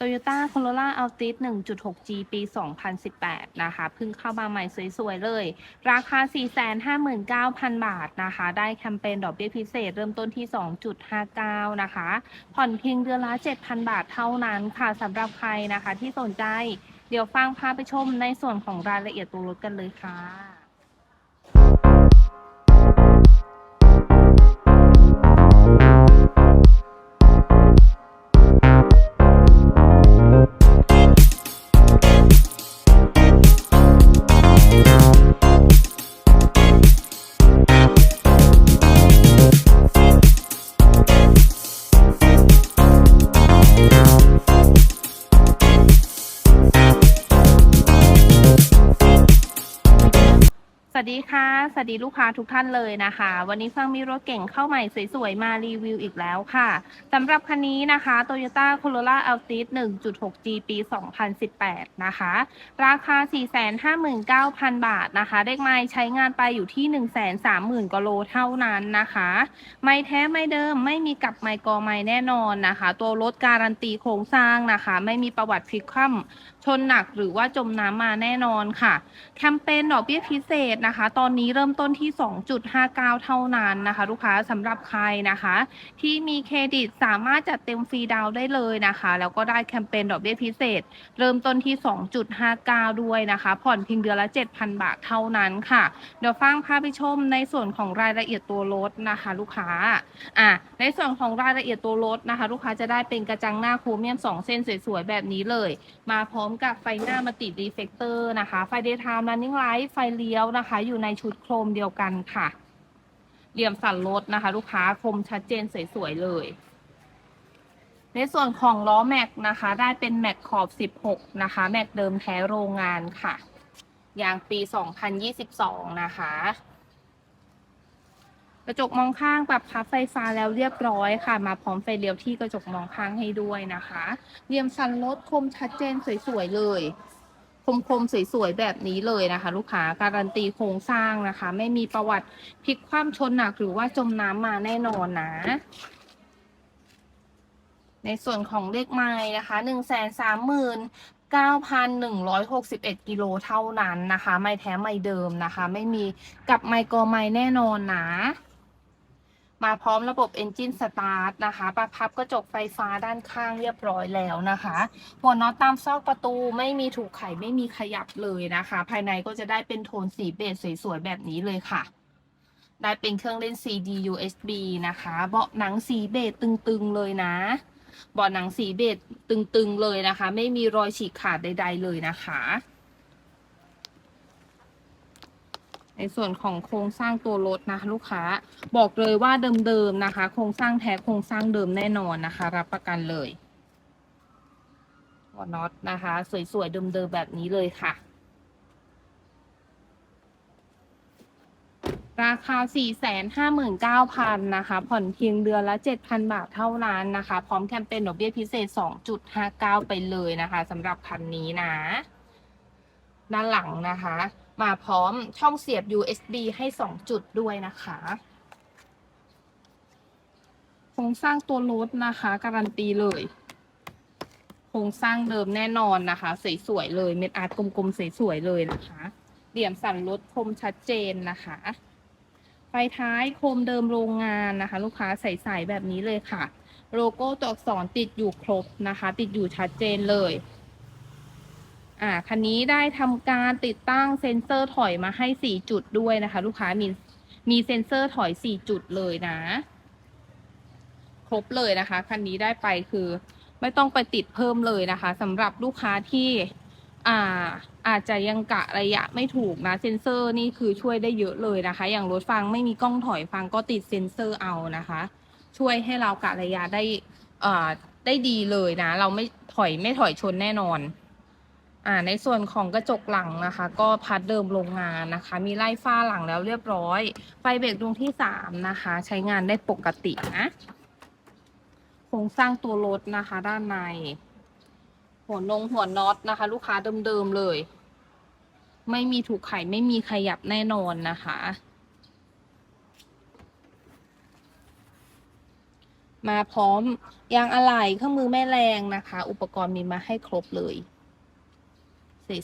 Toyota Corolla Altis 1.6G ปี 2018 นะคะเพิ่งเข้ามาใหม่สวยๆ เลย ราคา 459,000 บาทนะคะ ได้แคมเปญดอกเบี้ยพิเศษเริ่มต้นที่ 2.59 นะคะ ผ่อนเพียงเดือนละ 7,000 บาทเท่านั้นค่ะสำหรับใครนะคะที่สนใจ เดี๋ยวฟังพาไปชมในส่วนของรายละเอียดตัวรถกันเลยค่ะ วัสดีค่ะ สวัสดีลูกค้าทุกท่านเลยนะคะ วันนี้ฟังมีรถเก่งเข้าใหม่สวยๆ มารีวิวอีกแล้วค่ะสำหรับคันนี้นะคะ Toyota Corolla Altis 1.6G ปี 2018 นะคะ ราคา 459,000 บาทนะคะเลขไม้ใช้งานไปอยู่ที่ 130,000กโลเท่านั้นนะคะ ไม่แท้ไม่เดิมไม่มีกับไมกอไม้แน่นอนนะคะ ตัวรถการันตีโครงสร้างนะคะ ไม่มีประวัติพลิกคว่ำชนหนักหรือว่าจมน้ำมาแน่นอนค่ะ แคมเปญดอกเบี้ยพิเศษนะคะ ตอนนี้เริ่มต้นที่ 2.59 เท่านั้นนะคะ ลูกค้าสำหรับใครนะคะ ที่มีเครดิตสามารถจัดเต็มฟรีดาวได้เลยนะคะ แล้วก็ได้แคมเปญดอกเบี้ยพิเศษ เริ่มต้นที่ 2.59 ด้วยนะคะ ผ่อนเพียงเดือนละ 7,000 บาทเท่านั้นค่ะ เดี๋ยวฟังพาไปชมในส่วนของรายละเอียดตัวรถนะคะ ลูกค้าอะในส่วนของรายละเอียดตัวรถนะคะ ลูกค้าจะได้เป็นกระจังหน้าโครเมียม 2 เส้นสวยๆแบบนี้เลย มาพร้อมกับไฟหน้ามาติดรีเฟกเตอร์นะคะ ไฟเดย์ไทม์ running light ไฟเลี้ยวนะคะอยู่ในชุดโครมเดียวกันค่ะ เหลี่ยมสันรถนะคะ ลูกค้าคมชัดเจนสวยๆเลย ในส่วนของล้อแม็กนะคะ ได้เป็นแม็กขอบ 16 นะคะ แม็กเดิมแท้โรงงานค่ะยางปี 2022 นะคะ กระจกมองข้างปรับพับไฟฟ้าแล้วเรียบร้อยค่ะ มาพร้อมไฟเลี้ยวที่กระจกมองข้างให้ด้วยนะคะเหลี่ยมสันรถคมชัดเจนสวยๆเลย คมๆ สวยๆ แบบนี้เลยนะคะ ลูกค้าการันตีโครงสร้างนะคะ ไม่มีประวัติพลิกคว่ำชนหนักหรือว่าจมน้ำมาแน่นอนนะ ในส่วนของเลขไม้นะคะหนึ่งแสนสามหมื่นเก้าพันหนึ่งร้อยหกสิบเอ็ดกิโลเท่านั้นนะคะ ไม่แท้ไม่เดิมนะคะ ไม่มีกับไมโกไมแน่นอนนะ มาพร้อมระบบ Engine Start นะคะปรับพับกระจกไฟฟ้าด้านข้างเรียบร้อยแล้วนะคะ หัวน็อตตามซอกประตูไม่มีถูกไขไม่มีขยับเลยนะคะ ภายในก็จะได้เป็นโทนสีเบจสวยๆ แบบนี้เลยค่ะ ได้เป็นเครื่องเล่น CD USB นะคะ เบาะหนังสีเบจตึงๆเลยนะ เบาะหนังสีเบจตึงๆเลยนะคะ ไม่มีรอยฉีกขาดใด ๆ เลยนะคะ ในส่วนของโครงสร้างตัวรถนะลูกค้าบอกเลยว่าเดิมๆนะคะ โครงสร้างแท้โครงสร้างเดิมแน่นอนนะคะ รับประกันเลยหัวน็อตนะคะ สวยๆเดิมๆแบบนี้เลยค่ะ ราคา 459,000นะคะ ผ่อนเพียงเดือนละ 7,000 บาทเท่านั้นนะคะ พร้อมแคมเปญดอกเบี้ยพิเศษ 2.59 ไปเลยนะคะสำหรับคันนี้นะ ด้านหลังนะคะ มาพร้อมช่องเสียบ USB ให้ 2 จุดด้วยนะคะโครงสร้างตัวรถนะคะ การันตีเลยโครงสร้างเดิมแน่นอนนะคะ สวยๆเลยเม็ดอาร์ตกลมๆสวยๆเลยนะคะเหลี่ยมสันรถคมชัดเจนนะคะไฟท้ายโคมเดิมโรงงานนะคะ ลูกค้าใส่ๆแบบนี้เลยค่ะ โลโก้ตัวอักษรติดอยู่ครบนะคะ ติดอยู่ชัดเจนเลย อ่าคันนี้ได้ทำการติดตั้งเซ็นเซอร์ถอยมาให้ 4 จุดด้วยนะคะ ลูกค้ามีมีเซ็นเซอร์ถอย 4 จุดเลยนะ ครบเลยนะคะคันนี้ได้ไปคือไม่ต้องไปติดเพิ่มเลยนะคะสำหรับลูกค้าที่อ่าอาจจะยังกะระยะไม่ถูกนะเซ็นเซอร์นี่คือช่วยได้เยอะเลยนะคะ อย่างรถฟังไม่มีกล้องถอยฟังก็ติดเซ็นเซอร์เอานะคะ ช่วยให้เรากะระยะได้อ่าได้ดีเลยนะ เราไม่ถอยไม่ถอยชนแน่นอน อ่าในส่วนของกระจกหลังนะคะ ก็พัดเดิมโรงงานนะคะ มีไล่ฝ้าหลังแล้วเรียบร้อย ไฟเบรกดวงที่สามนะคะ ใช้งานได้ปกตินะโครงสร้างตัวรถนะคะ ด้านใน หัวนงหัวน็อตนะคะ ลูกค้าเดิมๆเลย ไม่มีถูกไขไม่มีขยับแน่นอนนะคะมาพร้อมยางอะไหล่เครื่องมือแม่แรงนะคะ อุปกรณ์มีมาให้ครบเลย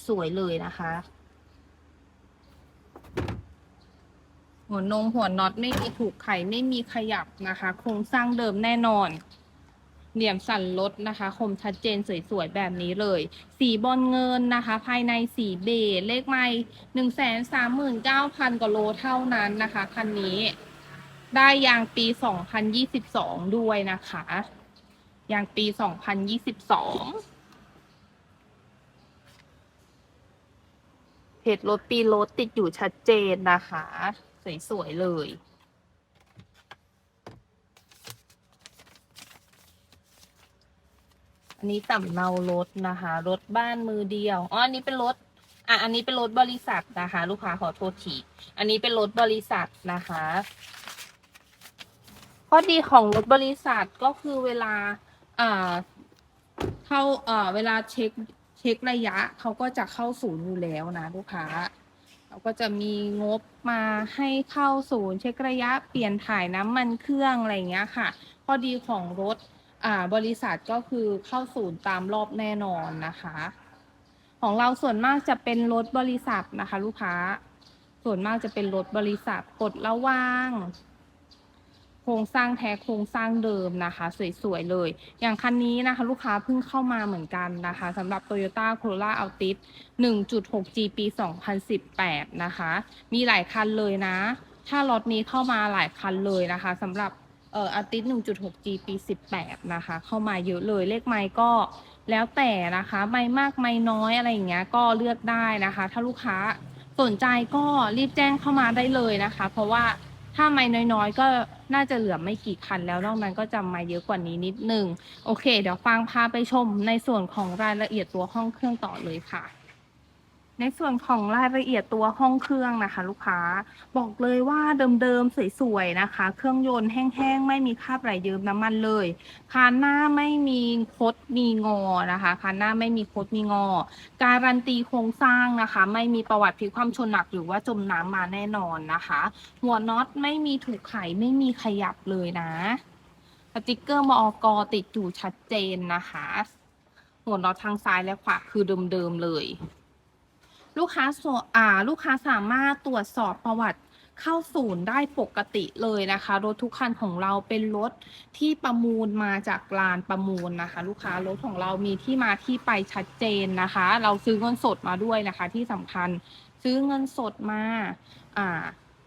สวยๆเลยนะคะหัวนงหัวน็อตไม่มีถูกไขไม่มีขยับนะคะ โครงสร้างเดิมแน่นอน เหลี่ยมสั่นรถนะคะ คมชัดเจนสวยๆแบบนี้เลย สีบอลเงินนะคะ ภายในสีเบจเลขไม่หนึ่งแสนสามหมื่นเก้าพันกว่าโลเท่านั้นนะคะคันนี้ ได้ยางปีสองพันยี่สิบสองด้วยนะคะ ยางปีสองพันยี่สิบสอง เพจรถปีรถติดอยู่ชัดเจนนะคะ สวยๆเลยอันนี้สำเนารถนะคะ รถบ้านมือเดียวอ๋ออันนี้เป็นรถอะอันนี้เป็นรถบริษัทนะคะ ลูกค้าขอโทษทีอันนี้เป็นรถบริษัทนะคะข้อดีของรถบริษัทก็คือเวลาอ่าเข้าอ่อเวลาเช็ค ช็คระยะเขาก็จะเข้าศูนย์อยู่แล้วนะลูกค้าเขาก็จะมีงบมาให้เข้าศูนย์ เช็คระยะเปลี่ยนถ่ายน้ำมันเครื่องอะไรเงี้ยค่ะข้อดีของรถอ่าบริษัทก็คือเข้าศูนย์ตามรอบแน่นอนนะคะ ของเราส่วนมากจะเป็นรถบริษัทนะคะ ลูกค้า ส่วนมากจะเป็นรถบริษัทกดระว่าง โครงสร้างแท้โครงสร้างเดิมนะคะ สวยๆเลย อย่างคันนี้นะคะ ลูกค้าเพิ่งเข้ามาเหมือนกันนะคะสำหรับ Toyota Corolla Altis 1.6G ปี 2018 นะคะ มีหลายคันเลยนะ ถ้ารถนี้เข้ามาหลายคันเลยนะคะสำหรับเอ่อ Altis 1.6G ปี 18 นะคะ เข้ามาเยอะเลย เลขไมค์ก็แล้วแต่นะคะ ไม่มากไม่น้อยอะไรอย่างเงี้ย ก็เลือกได้นะคะ ถ้าลูกค้าสนใจก็รีบแจ้งเข้ามาได้เลยนะคะ เพราะว่าถ้าไม่น้อยๆ ก็น่าจะเหลือไม่กี่คันแล้วนอกนั้นก็จะมาเยอะกว่านี้นิดนึง โอเค เดี๋ยวฟังพาไปชมในส่วนของรายละเอียดตัวห้องเครื่องต่อเลยค่ะ ในส่วนของรายละเอียดตัวห้องเครื่องนะคะ ลูกค้าบอกเลยว่าเดิมๆสวยๆนะคะ เครื่องยนต์แห้งๆ ไม่มีคราบไหลเยิ้มน้ำมันเลยคานหน้าไม่มีคดมีงอนะคะคานหน้าไม่มีคดมีงอ การันตีโครงสร้างนะคะ ไม่มีประวัติพลิกความชนหนักหรือว่าจมน้ำมาแน่นอนนะคะ หัวน็อตไม่มีถูกไขไม่มีขยับเลยนะสติกเกอร์มอกติดอยู่ชัดเจนนะคะ หัวน็อตทางซ้ายและขวาคือเดิมๆเลย ลูกค้าส่วนอ่าลูกค้าสามารถตรวจสอบประวัติเข้าศูนย์ได้ปกติเลยนะคะ รถทุกคันของเราเป็นรถที่ประมูลมาจากลานประมูลนะคะ ลูกค้ารถของเรามีที่มาที่ไปชัดเจนนะคะ เราซื้อเงินสดมาด้วยนะคะ ที่สำคัญซื้อเงินสดมาอ่า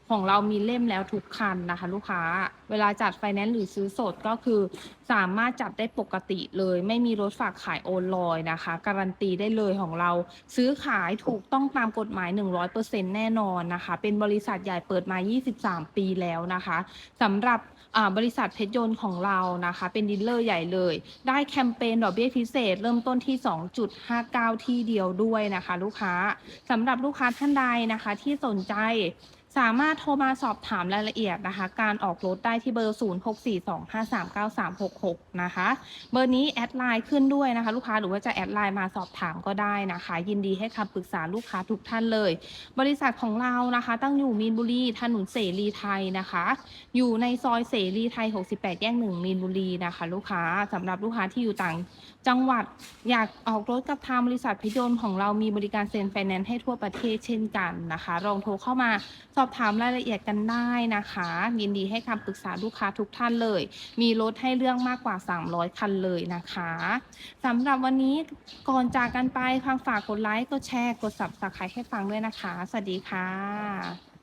ของเรามีเล่มแล้วทุกคันนะคะ ลูกค้า เวลาจัดไฟแนนซ์หรือซื้อสดก็คือสามารถจัดได้ปกติเลย ไม่มีรถฝากขายโอนลอยนะคะ การันตีได้เลยของเราซื้อขายถูกต้องตามกฎหมาย 100%แน่นอนนะคะ เป็นบริษัทใหญ่เปิดมา 23 ปีแล้วนะคะสำหรับบริษัทเพชรยนต์ของเรานะคะ เป็นดีลเลอร์ใหญ่เลย ได้แคมเปญดอกเบี้ยพิเศษ เริ่มต้นที่ 2.59 ที่เดียวด้วยนะคะ ลูกค้าสำหรับลูกค้าท่านใดนะคะที่สนใจ สามารถโทรมาสอบถามรายละเอียดนะคะ การออกรถได้ที่เบอร์ 0642539366 นะคะ เบอร์นี้แอดไลน์ขึ้นด้วยนะคะ ลูกค้าหรือว่าจะแอดไลน์มาสอบถามก็ได้นะคะ ยินดีให้คำปรึกษาลูกค้าทุกท่านเลย บริษัทของเรานะคะ ตั้งอยู่มีนบุรีถนนเสรีไทยนะคะ อยู่ในซอยเสรีไทย 68 แยกหนึ่งมีนบุรีนะคะ ลูกค้าสำหรับลูกค้าที่อยู่ต่างจังหวัดอยากออกรถกับทางบริษัทพิยนต์ของเรามีบริการเซ็นไฟแนนซ์ให้ทั่วประเทศเช่นกันนะคะลองโทรเข้ามาสอบถามรายละเอียดกันได้นะคะ ยินดีให้คำปรึกษาลูกค้าทุกท่านเลย มีรถให้เลือกมากกว่า 300 คันเลยนะคะสำหรับวันนี้ก่อนจากกันไปฟังฝากกดไลค์กดแชร์กด subscribe ให้ฟังด้วยนะคะ สวัสดีค่ะ